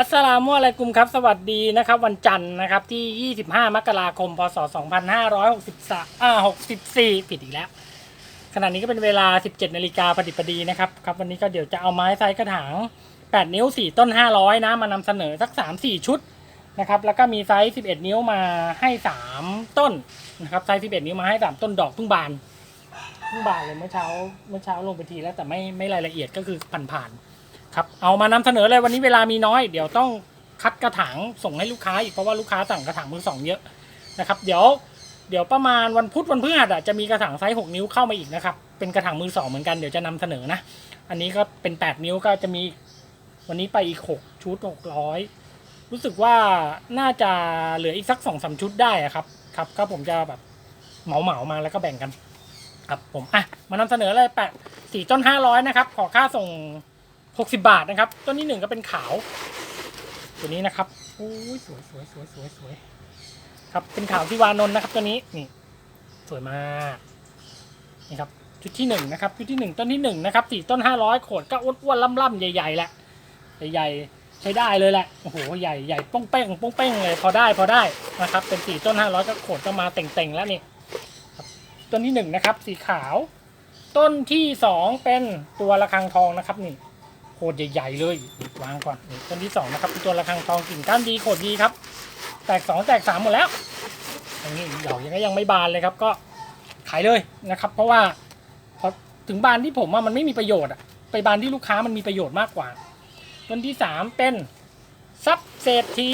อัสสลามุอะลัยกุมครับ สวัสดีนะครับ วันจันทร์นะครับที่ 25 มกราคม พศ 2563อ่า64 ผิดอีกแล้ว ขณะนี้ก็เป็นเวลา 17 นาฬิกาพอดิบพอดีนะครับครับ วันนี้ก็เดี๋ยวจะเอาไม้ไซส์กระถาง 8 นิ้ว 4 ต้น 500 นะ มานำเสนอสัก 3-4 ชุดนะครับแล้วก็มีไซส์ 11 นิ้วมาให้ 3 ต้นนะครับไซส์ 11 นิ้วมาให้ 3 ต้นดอกเพิ่งบานเพิ่งบานเลยเมื่อเช้าเมื่อเช้าลงไปทีแล้วแต่ไม่ไม่รายละเอียดก็คือผ่านๆ ครับเอามานำเสนอเลยวันนี้เวลามีน้อย เดี๋ยวต้องคัดกระถางส่งให้ลูกค้าอีกเพราะว่าลูกค้าสั่งกระถางมือสองเยอะนะครับ เดี๋ยวเดี๋ยวประมาณวันพุธวันพฤหัสอะจะมีกระถางไซส์หกนิ้วเข้ามาอีกนะครับเป็นกระถางมือสองเหมือนกันเดี๋ยวจะนำเสนอนะ อันนี้ก็เป็นแปดนิ้วก็จะมีวันนี้ไปอีกหกชุดหกร้อยรู้สึกว่าน่าจะเหลืออีกสักสองสามชุดได้อะครับครับก็ผมจะแบบเหมาเหมามาแล้วก็แบ่งกัน ครับผมอะมานำเสนอเลยแปดสี่ต้นห้าร้อยนะครับขอค่าส่ง 60 บาทนะครับ ต้นที่หนึ่งก็เป็นขาว ตัวนี้นะครับโอ้ยสวยสวยสวยสวยสวยครับเป็นขาวที่วานนท์นะครับตัวนี้นี่สวยมากนี่ครับชุดที่หนึ่งนะครับชุดที่หนึ่งต้นที่หนึ่งนะครับสี่ต้นห้าร้อยโขดก็อ้วนๆล่ำๆใหญ่ๆแหละใหญ่ๆใช้ได้เลยแหละโอ้โหใหญ่ใหญ่ป้องเป้งป้องเป้งเลยพอได้พอได้นะครับ เป็นสี่ต้นห้าร้อยก็โขดก็มาเต่งๆแล้วนี่ต้นที่หนึ่งนะครับ สีขาว ต้นที่สองเป็นตัวระฆังทองนะครับนี่ โคตรใหญ่ๆเลยวางก่อนต้นที่สองนะครับเป็นตัวระฆังทองกิ่งก้านดีโคตรดีครับ แตกสองแตกสามหมดแล้วอย่างนี้ดอกยังก็ยังไม่บานเลยครับ ก็ขายเลยนะครับ เพราะว่าพอถึงบานที่ผมว่ามันไม่มีประโยชน์อะไปบานที่ลูกค้ามันมีประโยชน์มากกว่า ต้นที่สามเป็นซับเศรษฐี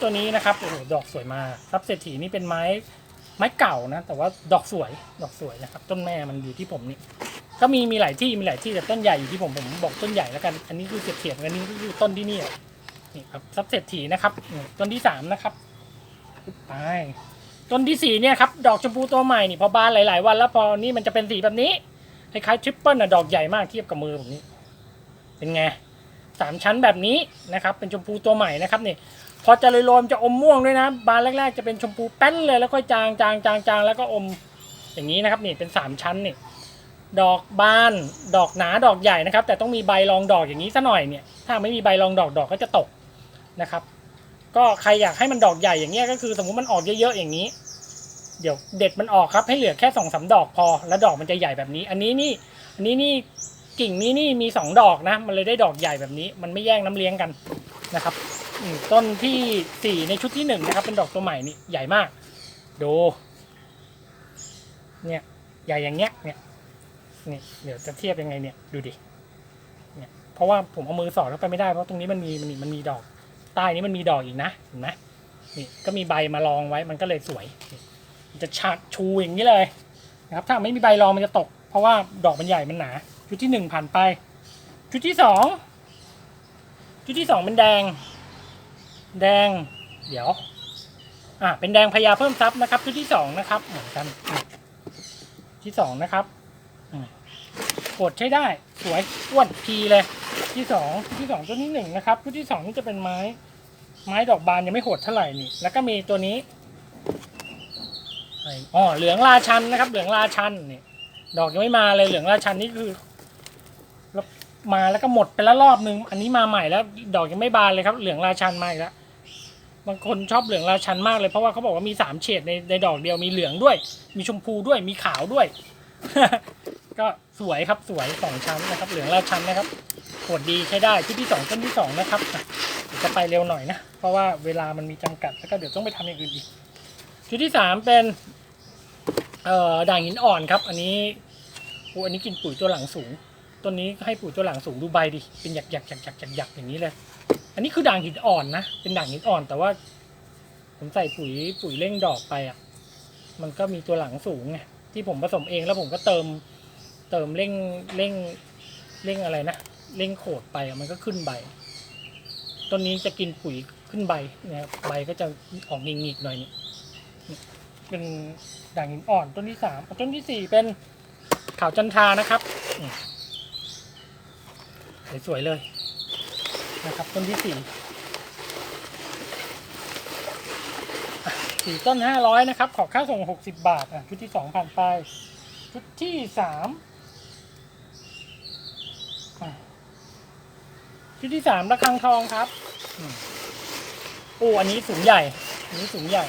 ตัวนี้นะครับโอ้โหดอกสวยมากซับเศรษฐีนี่เป็นไม้ไม้เก่านะ แต่ว่าดอกสวยดอกสวยนะครับ ต้นแม่มันอยู่ที่ผมนี่ ก็มีมีหลายที่มีหลายที่แต่ต้นใหญ่อยู่ที่ผมผมบอกต้นใหญ่แล้วกัน อันนี้คือเสียบเสียบอันนี้คือต้นที่นี่นี่ครับซับเศรษฐีนะครับต้นที่สามนะครับไปต้นที่สี่เนี่ยครับดอกชมพูตัวใหม่นี่พอบานหลาย ๆ วันแล้วพอนี่มันจะเป็นสีแบบนี้คล้ายๆทริปเปิลน่ะดอกใหญ่มากเทียบกับมือผมนี้เป็นไงสามชั้นแบบนี้นะครับเป็นชมพูตัวใหม่นะครับนี่พอจะเลยโรมจะอมม่วงด้วยนะ บานแรก ๆ จะเป็นชมพูแป้นเลยแล้วค่อยจางจางจางจางแล้วก็อมอย่างนี้นะครับนี่เป็นสามชั้นนี่ ดอกบาน ดอกหนาดอกใหญ่นะครับ แต่ต้องมีใบรองดอกอย่างนี้ซะหน่อยเนี่ย ถ้าไม่มีใบรองดอกดอกก็จะตกนะครับ ก็ใครอยากให้มันดอกใหญ่อย่างเงี้ยก็คือสมมุติมันออกเยอะๆอย่างนี้ เดี๋ยวเด็ดมันออกครับให้เหลือแค่สองสามดอกพอ แล้วดอกมันจะใหญ่แบบนี้ อันนี้นี่ อันนี้นี่กิ่งนี้นี่มีสองดอกนะ มันเลยได้ดอกใหญ่แบบนี้ มันไม่แย่งน้ำเลี้ยงกันนะครับต้นที่สี่ในชุดที่หนึ่งนะครับ เป็นดอกตัวใหม่นี่ใหญ่มาก ดู เนี่ย ใหญ่อย่างเงี้ย เนี่ย นี่เดี๋ยวจะเทียบยังไงเนี่ยดูดิเนี่ยเพราะว่าผมเอามือสอดเข้าไปไม่ได้เพราะตรงนี้มันมีมันมีมันมีดอก ใต้นี้มันมีดอกอีกนะเห็นไหมนี่ก็มีใบมารองไว้มันก็เลยสวยมันจะชาชูอย่างนี้เลยนะครับถ้าไม่มีใบรองมันจะตก เพราะว่าดอกมันใหญ่มันหนา ชุดที่หนึ่งผ่านไป ชุดที่สองชุดที่สองเป็นแดง แดง เดี๋ยวอะเป็นแดงพญาเพิ่มทรัพย์นะครับ ชุดที่สองนะครับเหมือนกันที่สองนะครับ กดใช้ได้สวยอ้วนพีเลยที่สองที่สองตัวนี้หนึ่งนะครับตัวที่สองนี่จะเป็นไม้ ไม้ดอกบานยังไม่โหดเท่าไหร่นี่ แล้วก็มีตัวนี้อ๋อเหลืองราชันนะครับ เหลืองราชันนี่ดอกยังไม่มาเลยเหลืองราชันนี่คือมาแล้วก็หมดไปแล้วรอบนึง อันนี้มาใหม่แล้ว ดอกยังไม่บานเลยครับ เหลืองราชันมาอีกแล้วบางคนชอบเหลืองราชันมากเลยเพราะว่าเขาบอกว่ามีสามเฉดในในดอกเดียวมีเหลืองด้วย มีชมพูด้วยมีขาวด้วย ก็สวยครับสวยสองชั้นนะครับ เหลืองราชันนะครับโหดดีใช้ได้ชุดที่สองต้นที่สองนะครับเดี๋ยวจะไปเร็วหน่อยนะเพราะว่าเวลามันมีจำกัดแล้วก็เดี๋ยวต้องไปทำอย่างอื่นอีกชุดที่สามเป็นเอ่อด่างหินอ่อนครับ อันนี้อันนี้กินปุ๋ยตัวหลังสูงต้นนี้ให้ปุ๋ยตัวหลังสูงดูใบดิเป็นหยักหยักหยักหยักหยักหยักอย่างนี้เลย อันนี้คือด่างหินอ่อนนะเป็นด่างหินอ่อน แต่ว่า ผมใส่ปุ๋ยปุ๋ยเร่งดอกไปอะ มันก็มีตัวหลังสูงไงที่ผมผสมเองแล้วผมก็เติม เติมเร่งเร่งเร่งอะไรนะเร่งโขดไปมันก็ขึ้นใบต้นนี้จะกินปุ๋ยขึ้นใบนะครับใบก็จะออกงิกๆหน่อยนี่เป็นด่างหินอ่อนต้นที่สามต้นที่สี่เป็นขาวจันทานะครับสวยๆเลยนะครับต้นที่สี่สี่ต้นห้าร้อยนะครับ ขอค่าส่งหกสิบบาทอะชุดที่สองผ่านไป ชุดที่สามอะ ชุดที่สามระฆังทองครับอืมโอ้อันนี้สูงใหญ่ อันนี้สูงใหญ่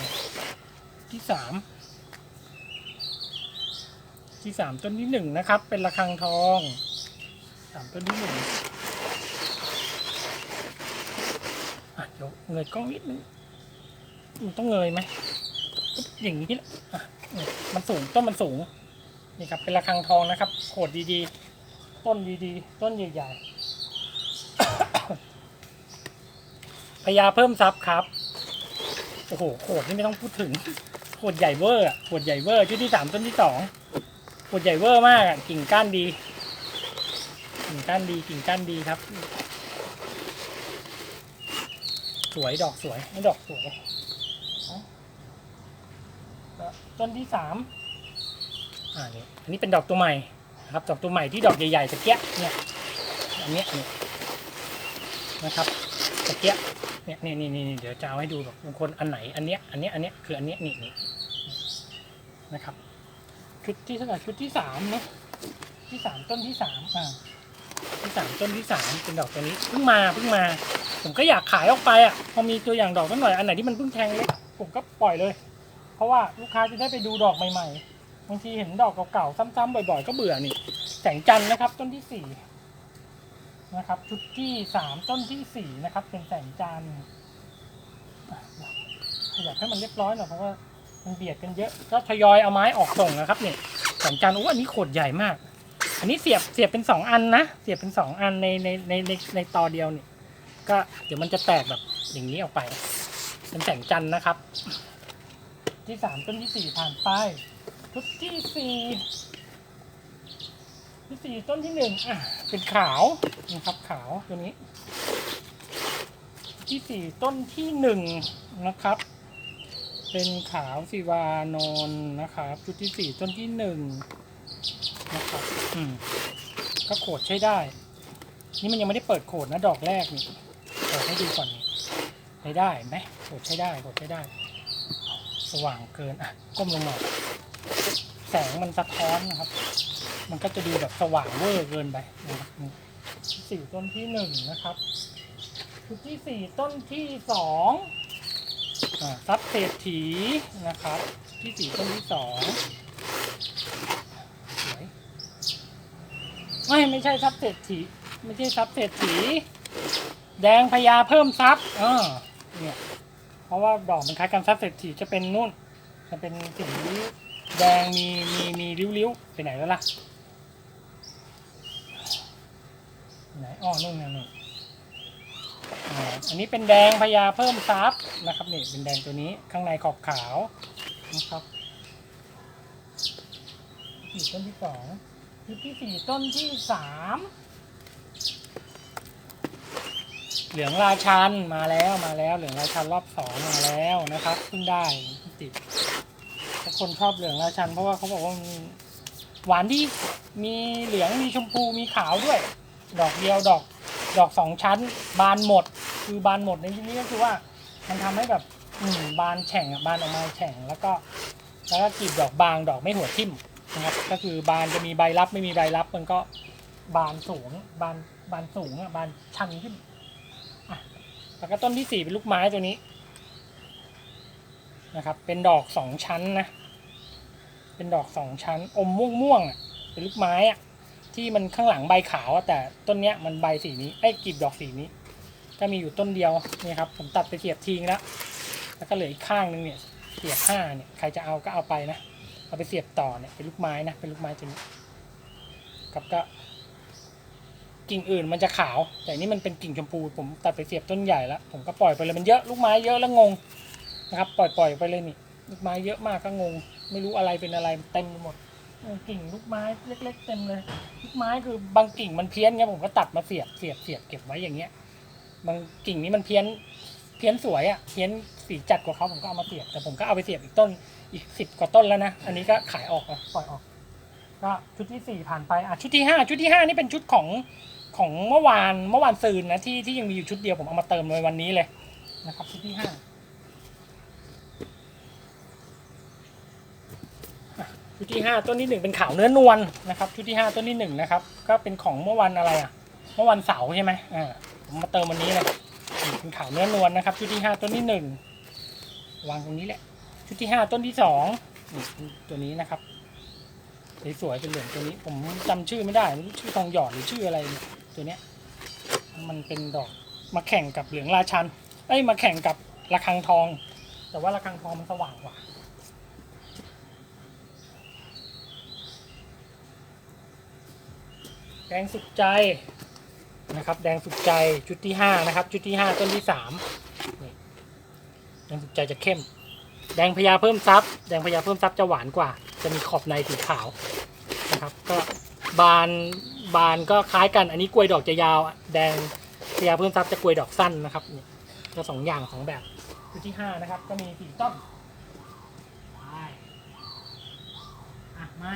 ที่สามที่สามต้นที่หนึ่งนะครับ เป็นระฆังทองสามต้นที่หนึ่งอะเดี๋ยวเงยกล้องนิดนึงมันต้องเงยไหมอย่างนี้แหละอะมันสูงต้นมันสูง นี่ครับเป็นระฆังทองนะครับโขดดีๆ ต้นดีๆ ต้นใหญ่ๆ พญาเพิ่มซับครับ โอ้โหโขดนี่ไม่ต้องพูดถึงโขดใหญ่เวอร์โขดใหญ่เวอร์ชุดที่สามต้นที่สองโขดใหญ่เวอร์มากอะกิ่งก้านดี กิ่งก้านดีกิ่งก้านดีครับ สวยดอกสวยไม่ดอกสวยต้นที่สามอ่านี่อันนี้เป็นดอกตัวใหม่นะครับ ดอกตัวใหม่ที่ดอกใหญ่ๆตะเกียะเนี่ยอันเนี้ยนะครับตะเกียะ เนี่ยนี่นี่นี่เดี๋ยวจะเอาให้ดูแบบบางคนอันไหนอันเนี้ยอันเนี้ยอันเนี้ยคืออันเนี้ยนี่นี่นะครับชุดที่เท่าไหร่ชุดที่สามเนาะที่สามต้นที่สามอ่าที่สามต้นที่สามเป็นดอกตัวนี้เพิ่งมาเพิ่งมา ผมก็อยากขายออกไปอะพอมีตัวอย่างดอกสักหน่อยอันไหนที่มันเพิ่งแทงเล็กผมก็ปล่อยเลย เพราะว่าลูกค้าจะได้ไปดูดอกใหม่ๆบางทีเห็นดอกเก่าๆซ้ำๆบ่อยๆ ก็เบื่อนี่แสงจันทร์นะครับ ต้นที่สี่ นะครับ ชุดที่สามต้นที่สี่นะครับ เป็นแสงจันทร์อยากให้มันเรียบร้อยหน่อยเพราะว่ามันเบียดกันเยอะ ก็ทยอยเอาไม้ออกส่งนะครับเนี่ยแสงจันทร์โอ้อันนี้โขดใหญ่มาก อันนี้เสียบเสียบเป็นสองอันนะ เสียบเป็นสองอันในในในในในตอเดียวเนี่ยก็เดี๋ยวมันจะแตกแบบอย่างนี้ออกไป เป็นแสงจันทร์นะครับ ที่สามต้นที่สี่ผ่านไปชุดที่สี่ ที่สี่ต้นที่หนึ่งอะเป็นขาวนะครับขาวตัวนี้ ที่สี่ต้นที่หนึ่งนะครับ เป็นขาวสีวานน์นะครับ ชุดที่สี่ต้นที่หนึ่งนะครับอืมก็โขดใช้ได้ นี่มันยังไม่ได้เปิดโขดนะดอกแรกนี่เปิดให้ดูก่อนนี่ใช้ได้ไหมโขดใช้ได้โขดใช้ได้ สว่างเกินอะก้มลงหน่อยแสงมันสะท้อนนะครับ มันก็จะดูแบบสว่างเวอร์เกินไปนะครับสี่ต้นที่หนึ่งนะครับชุดที่สี่ต้นที่สองซับเศรษฐีนะครับ ที่สี่ต้นที่สองไม่ไม่ใช่ทรัพย์เศรษฐีไม่ใช่ทรัพย์เศรษฐี แดงพญาเพิ่มทรัพย์เออเนี่ยเพราะว่าดอกมันคล้ายกันทรัพย์เศรษฐีจะเป็นนุ่นจะเป็นสีแดงมีมีมีริ้วๆไปไหนแล้วล่ะ ไหนอ้อนุ่นนนุ่นอ่าอันนี้เป็นแดงพญาเพิ่มทรัพย์นะครับนี่เป็นแดงตัวนี้ข้างในขอบขาวนะครับสี่ต้นที่สองชุดที่สี่ต้นที่สามเหลืองราชันมาแล้วมาแล้วเหลืองราชันรอบสองมาแล้วนะครับเพิ่งได้ติดคนชอบเหลืองราชันเพราะว่าเขาบอกว่ามันหวานดีมีเหลืองมีชมพูมีขาวด้วย ดอกเดียวดอก ดอกสองชั้น บานหมด คือบานหมดในที่นี้ก็คือว่า มันทำให้แบบอืมบานแฉ่งอะบานออกมาแฉ่งแล้วก็ แล้วก็กลีบดอกบางดอกไม่หัวทิ่มนะครับก็คือบานจะมีใบรับไม่มีใบรับมันก็บานสูงบานบานสูงอะบานชันขึ้นอะแล้วก็ต้นที่สี่เป็นลูกไม้ตัวนี้นะครับเป็นดอกสองชั้นนะเป็นดอกสองชั้นอมม่วงม่วงๆอะเป็นลูกไม้อะ ที่มันข้างหลังใบขาวอะแต่ต้นเนี้ยมันใบสีนี้ไอ้กลีบดอกสีนี้ ก็มีอยู่ต้นเดียวนี่ครับผมตัดไปเสียบทิ้งแล้วแล้วก็เหลืออีกข้างนึงเนี่ยเสียบห้าเนี่ยใครจะเอาก็เอาไปนะเอาไปเสียบต่อเนี่ยเป็นลูกไม้นะเป็นลูกไม้ตัวนี้กับก็กิ่งอื่นมันจะขาว แต่นี่มันเป็นกิ่งชมพูผมตัดไปเสียบต้นใหญ่แล้วผมก็ปล่อยไปเลยมันเยอะลูกไม้เยอะแล้วงงนะครับ ปล่อยปล่อยไปเลยนี่ลูกไม้เยอะมากก็งง ไม่รู้อะไรเป็นอะไรเต็มไปหมด กิ่งลูกไม้เล็ก ๆ เต็มเลยลูกไม้คือบางกิ่งมันเพี้ยนเงี้ยผมก็ตัดมาเสียบเสียบเสียบเก็บไว้อย่างเงี้ย บางกิ่งนี้มันเพี้ยนเพี้ยนสวยอะ่ะเพี้ยนสีจัดกว่าเขาผมก็เอามาเสียบแต่ผมก็เอาไปเสียบอีกต้นอีกสิบกว่าต้นแล้วนะอันนี้ก็ขายออกอะปล่อยออกก็ชุดที่สี่ผ่านไปอะชุดที่ห้าชุดที่ห้านี่เป็นชุดของของเมื่อวานเมื่อวานซืนนะที่ที่ยังมีอยู่ชุดเดียวผมเอามาเติมในวันนี้เลยนะครับชุดที่ห้าอะ ชุดที่ห้าต้นที่หนึ่งเป็นขาวเนื้อนวลนะครับ ชุดที่ห้าต้นที่หนึ่งนะครับ ก็เป็นของเมื่อวันอะไรอะ เมื่อวันเสาร์ใช่ไหมอ่า ผมมาเติมวันนี้เลยเป็นขาวเนื้อนวลนะครับ ชุดที่ห้าต้นที่หนึ่งวางตรงนี้แหละ ชุดที่ห้าต้นที่สองตัวนี้นะครับ สวยๆ เป็นเหลืองตัวนี้ ผมจำชื่อไม่ได้ชื่อทองหยอดหรือชื่ออะไร ตัวเนี้ย มันเป็นดอก มาแข่งกับเหลืองราชัน เอ้ย มาแข่งกับระฆังทอง แต่ว่าระฆังทองมันสว่างกว่า แดงสุดใจนะครับแดงสุดใจชุดที่ห้านะครับชุดที่ห้าต้นที่สามแดงสุดใจจะเข้ม แดงพญาเพิ่มซับแดงพญาเพิ่มซับจะหวานกว่า จะมีขอบในสีขาวนะครับก็บานบานก็คล้ายกันอันนี้กลวยดอกจะยาว แดงพญาเพิ่มซับจะกลวยดอกสั้นนะครับนี่ก็สองอย่างของแบบชุดที่ห้านะครับก็มีสี่ต้นไปอะมา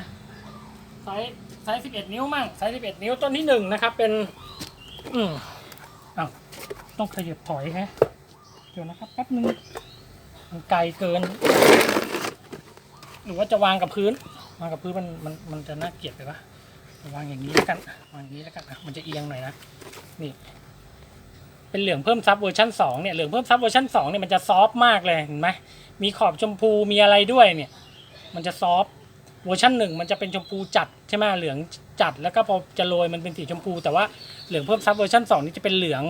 ซส์ไซส์สิบเอ็ดนิ้วมั่งไซส์สิบเอ็ดนิ้วต้นที่หนึ่งนะครับ เป็น อืมอ้าวต้องขยับถอยฮะเดี๋ยวนะครับแป๊บนึงมันไกลเกิน หรือว่าจะวางกับพื้น วางกับพื้นมันมันมันจะน่าเกลียดไปปะวางอย่างนี้แล้วกันวางอย่างนี้แล้วกันอะมันจะเอียงหน่อยนะนี่ เป็นเหลืองเพิ่มซับเวอร์ชันสองเนี่ยเหลืองเพิ่มซับเวอร์ชันสองเนี่ยมันจะซอฟมากเลยเห็นไหมมีขอบชมพูมีอะไรด้วยเนี่ย มันจะซอฟ เวอร์ชันหนึ่งมันจะเป็นชมพูจัดใช่ไหมเหลืองจัดแล้วก็พอจะโรยมันเป็นสีชมพู แต่ว่าเหลืองเพิ่มซับเวอร์ชันสองนี่จะเป็นเหลือง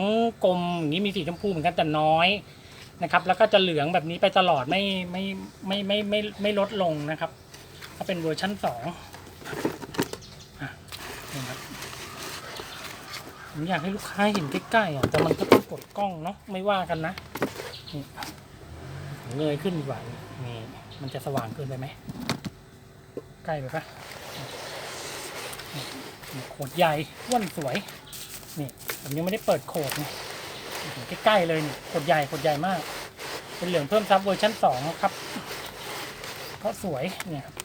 กลมอย่างนี้มีสีชมพูเหมือนกันแต่น้อยนะครับ แล้วก็จะเหลืองแบบนี้ไปตลอดไม่ไม่ไม่ไม่ไม่ไม่ไม่ลดลงนะครับ ถ้าเป็นเวอร์ชันสองอะนี่ครับผมอยากให้ลูกค้าเห็นใกล้ๆอะแต่มันก็ต้องกดกล้องเนาะไม่ว่ากันนะนี่เงยขึ้นดีกว่านี่มันจะสว่างเกินไปไหม ใกล้ไปปะโขดใหญ่อ้วนสวย นี่ผมยังไม่ได้เปิดโขดไงใกล้ๆเลยนี่โขดใหญ่โขดใหญ่มาก เป็นเหลืองเพิ่มซับเวอร์ชันสองครับ ก็สวยเนี่ยครับ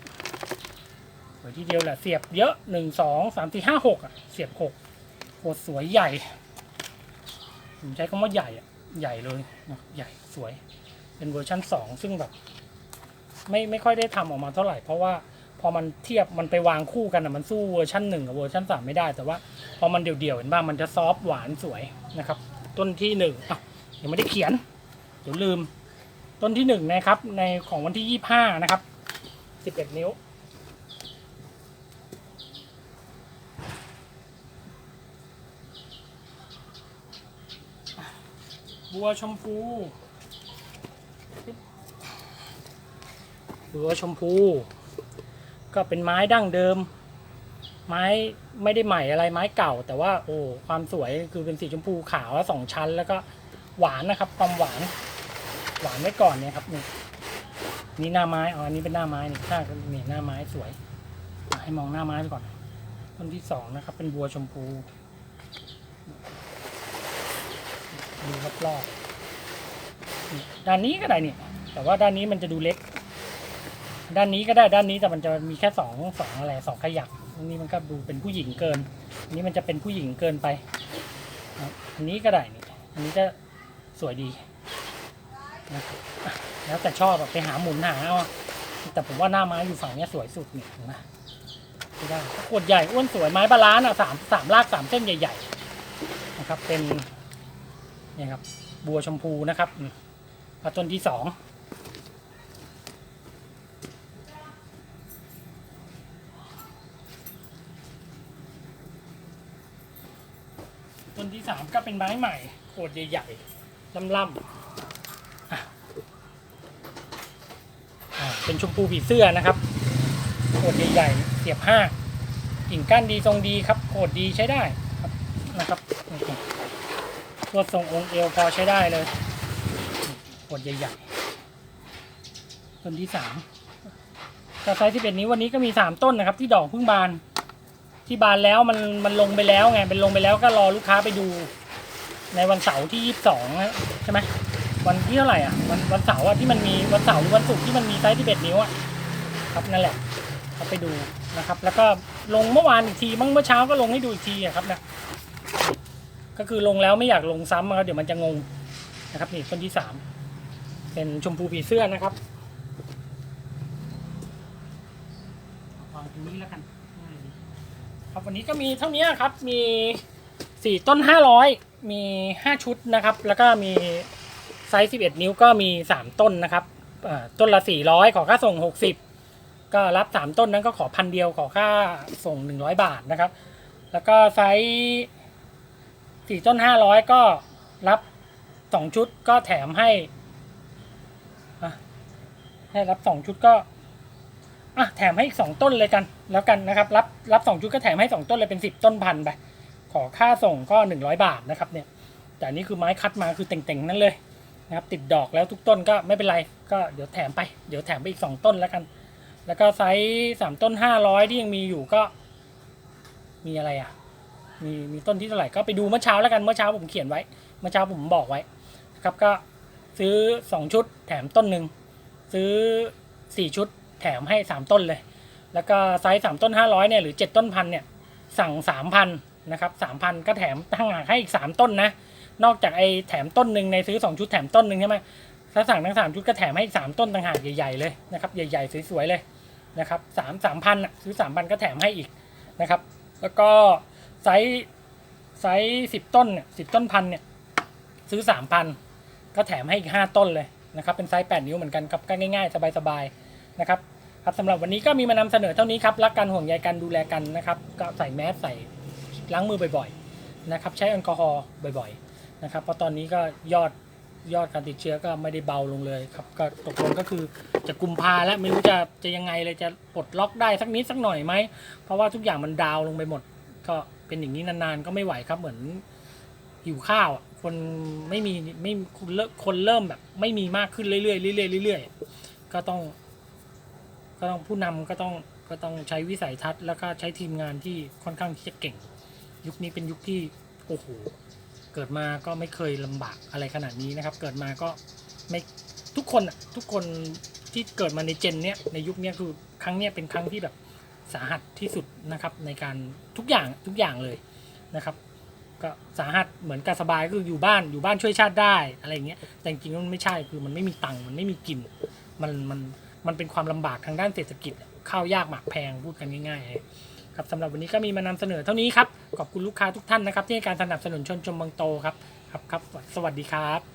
สวยทีเดียวแหละเสียบเยอะหนึ่งสองสามสี่ห้าหกอะเสียบหกโขดสวยใหญ่ผมใช้คำว่าใหญ่อะใหญ่เลยนะใหญ่สวย เป็นเวอร์ชันสองซึ่งแบบไม่ไม่ค่อยได้ทำออกมาเท่าไหร่เพราะว่า พอมันเทียบมันไปวางคู่กันอะมันสู้เวอร์ชันหนึ่งกับเวอร์ชันสามไม่ได้ แต่ว่าพอมันเดี่ยวๆเห็นบ้างมันจะซอฟหวานสวยนะครับ ต้นที่หนึ่งอะยังไม่ได้เขียนเดี๋ยวลืม ต้นที่หนึ่งนะครับ ในของวันที่ยี่ห้านะครับสิบเอ็ดนิ้วบัวชมพูหรือว่าชมพู ก็เป็นไม้ดั้งเดิม ไม้ไม่ได้ใหม่อะไรไม้เก่า แต่ว่าโอ้ความสวยคือเป็นสีชมพูขาวแล้วสองชั้น แล้วก็หวานนะครับความหวานหวานไว้ก่อนเนี่ยครับนี่นี่หน้าไม้อ๋ออันนี้เป็นหน้าไม้นี่ข้างนี่หน้าไม้สวยให้มองหน้าไม้ไปก่อนต้นที่สองนะครับ เป็นบัวชมพูดูรอบๆด้านนี้ก็ได้เนี่ยแต่ว่าด้านนี้มันจะดูเล็ก ด้านนี้ก็ได้ด้านนี้แต่มันจะมีแค่สองสองอะไรสองขยักอันนี้มันก็ดูเป็นผู้หญิงเกินอันนี้มันจะเป็นผู้หญิงเกินไปอันนี้ก็ได้นี่อันนี้ก็สวยดีนะครับแล้วแต่ชอบอะไปหาหมุนหาเอาแต่ผมว่าหน้าไม้อยู่ฝั่งนี้สวยสุดเนี่ยเห็นไหมได้ขวดใหญ่อ้วนสวยไม้บาลานซ์อะสามสามรากสามเส้นใหญ่ๆนะครับเป็นนี่ครับบัวชมพูนะครับอืมแล้วต้นที่สอง ที่สามก็เป็นไม้ใหม่โขดใหญ่ๆล่ำๆอะอ่าเป็นชมพูผีเสื้อนะครับโขดใหญ่ๆเสียบห้ากิ่งก้านดีทรงดีครับโขดดีใช้ได้ครับนะครับตัวทรงองค์เอวพอใช้ได้เลยโขดใหญ่ๆต้นที่สามกระไซที่เป็นนี้วันนี้ก็มีสามต้นนะครับ ที่ดอกพิ่งบาน ที่บานแล้วมันมันลงไปแล้วไงเป็นลงไปแล้วก็รอลูกค้าไปดู ในวันเสาร์ที่ยี่สิบสองใช่ไหมวันที่เท่าไหร่อะวันวันเสาร์อะที่มันมีวันเสาร์หรือวันศุกร์ที่มันมีไซส์ที่เบ็ดนิ้วอะครับนั่นแหละเขาไปดูนะครับ แล้วก็ลงเมื่อวานอีกทีมั้งเมื่อเช้าก็ลงให้ดูอีกทีอะครับนะก็คือลงแล้วไม่อยากลงซ้ำครับเดี๋ยวมันจะงงนะครับนี่ต้นที่สามเป็นชมพูผีเสื้อนะครับวางตรงนี้แล้วกัน ครับวันนี้ก็มีเท่านี้ครับมีสี่ต้นห้าร้อยมีห้าชุดนะครับ แล้วก็มีไซส์สิบเอ็ดนิ้วก็มีสามต้นนะครับต้นละสี่ร้อยขอค่าส่งหกสิบก็รับสามต้นนั้นก็ขอพันเดียวขอค่าส่งหนึ่งร้อยบาทนะครับ แล้วก็ไซส์สี่ต้นห้าร้อยก็รับสองชุดก็แถมให้ให้รับสองชุดก็ อะแถมให้อีกสองต้นเลยกัน แล้วกันนะครับ รับรับสองชุดก็แถมให้สองต้นเลยเป็นสิบต้นพันไป ขอค่าส่งก็หนึ่งร้อยบาทนะครับเนี่ย แต่นี่คือไม้คัดมาคือเต่งๆนั่นเลยนะครับติดดอกแล้วทุกต้นก็ไม่เป็นไร ก็เดี๋ยวแถมไป เดี๋ยวแถมไปอีกสองต้นแล้วกัน แล้วก็ไซส์สามต้นห้าร้อยที่ยังมีอยู่ก็ มีอะไรอะ มีมีต้นที่เท่าไหร่ก็ไปดูเมื่อเช้าแล้วกัน เมื่อเช้าผมเขียนไว้ เมื่อเช้าผมบอกไว้นะครับก็ซื้อสองชุดแถมต้นหนึ่งซื้อสี่ชุด แถมให้สามต้นเลย แล้วก็ไซส์สามต้นห้าร้อยเนี่ยหรือเจ็ดต้นพันเนี่ยสั่งสามพันนะครับสามพันก็แถมตั้งหากให้อีกสามต้นนะ นอกจากไอ้แถมต้นหนึ่งในซื้อสองชุดแถมต้นหนึ่งใช่ไหมถ้าสั่งทั้งสามชุดก็แถมให้อีกสามต้นต่างหากใหญ่ๆเลยนะครับใหญ่ๆสวยๆเลยนะครับสามสามพันอะซื้อสามพันก็แถมให้อีกนะครับ แล้วก็ไซส์ไซส์สิบต้นเนี่ยสิบต้นพันเนี่ยซื้อสามพันก็แถมให้อีกห้าต้นเลยนะครับ เป็นไซส์แปดนิ้วเหมือนกันครับก็ง่ายๆ สบายๆนะครับ ครับสำหรับวันนี้ก็มีมานำเสนอเท่านี้ครับรักกันห่วงใยกันดูแลกันนะครับ ก็ใส่แมสใส่ล้างมือบ่อยๆนะครับ ใช้แอลกอฮอล์บ่อยๆนะครับ เพราะตอนนี้ก็ยอดยอดการติดเชื้อก็ไม่ได้เบาลงเลยครับก็ตกลงก็คือจะกุมภาแล้วไม่รู้จะจะยังไงเลยจะปลดล็อกได้สักนิดสักหน่อยไหมเพราะว่าทุกอย่างมันดาวลงไปหมด ก็เป็นอย่างนี้นานๆก็ไม่ไหวครับเหมือนหิวข้าวคนไม่มีไม่คนเริ่มคนเริ่มแบบ ไม่มีมากขึ้นเรื่อยๆเรื่อยๆเรื่อยๆก็ต้อง ก็ต้องผู้นำก็ต้องก็ต้องใช้วิสัยทัศน์แล้วก็ใช้ทีมงานที่ค่อนข้างที่จะเก่ง ยุคนี้เป็นยุคที่โอ้โหเกิดมาก็ไม่เคยลำบากอะไรขนาดนี้นะครับ เกิดมาก็ไม่ทุกคนทุกคนที่เกิดมาในเจนเนี้ยในยุคนี้คือครั้งเนี้ยเป็นครั้งที่แบบสาหัสที่สุดนะครับในการทุกอย่างทุกอย่างเลยนะครับก็สาหัสเหมือนกับสบายก็คืออยู่บ้านอยู่บ้านช่วยชาติได้อะไรอย่างเงี้ยแต่จริงๆมันไม่ใช่คือมันไม่มีตังค์มันไม่มีกิน มันมัน มันเป็นความลำบากทางด้านเศรษฐกิจข้าวยากหมากแพงพูดกันง่ายๆครับสำหรับวันนี้ก็มีมานำเสนอเท่านี้ครับขอบคุณลูกค้าทุกท่านนะครับที่ให้การสนับสนุนชนชมบางโตครับครับครับสวัสดีครับ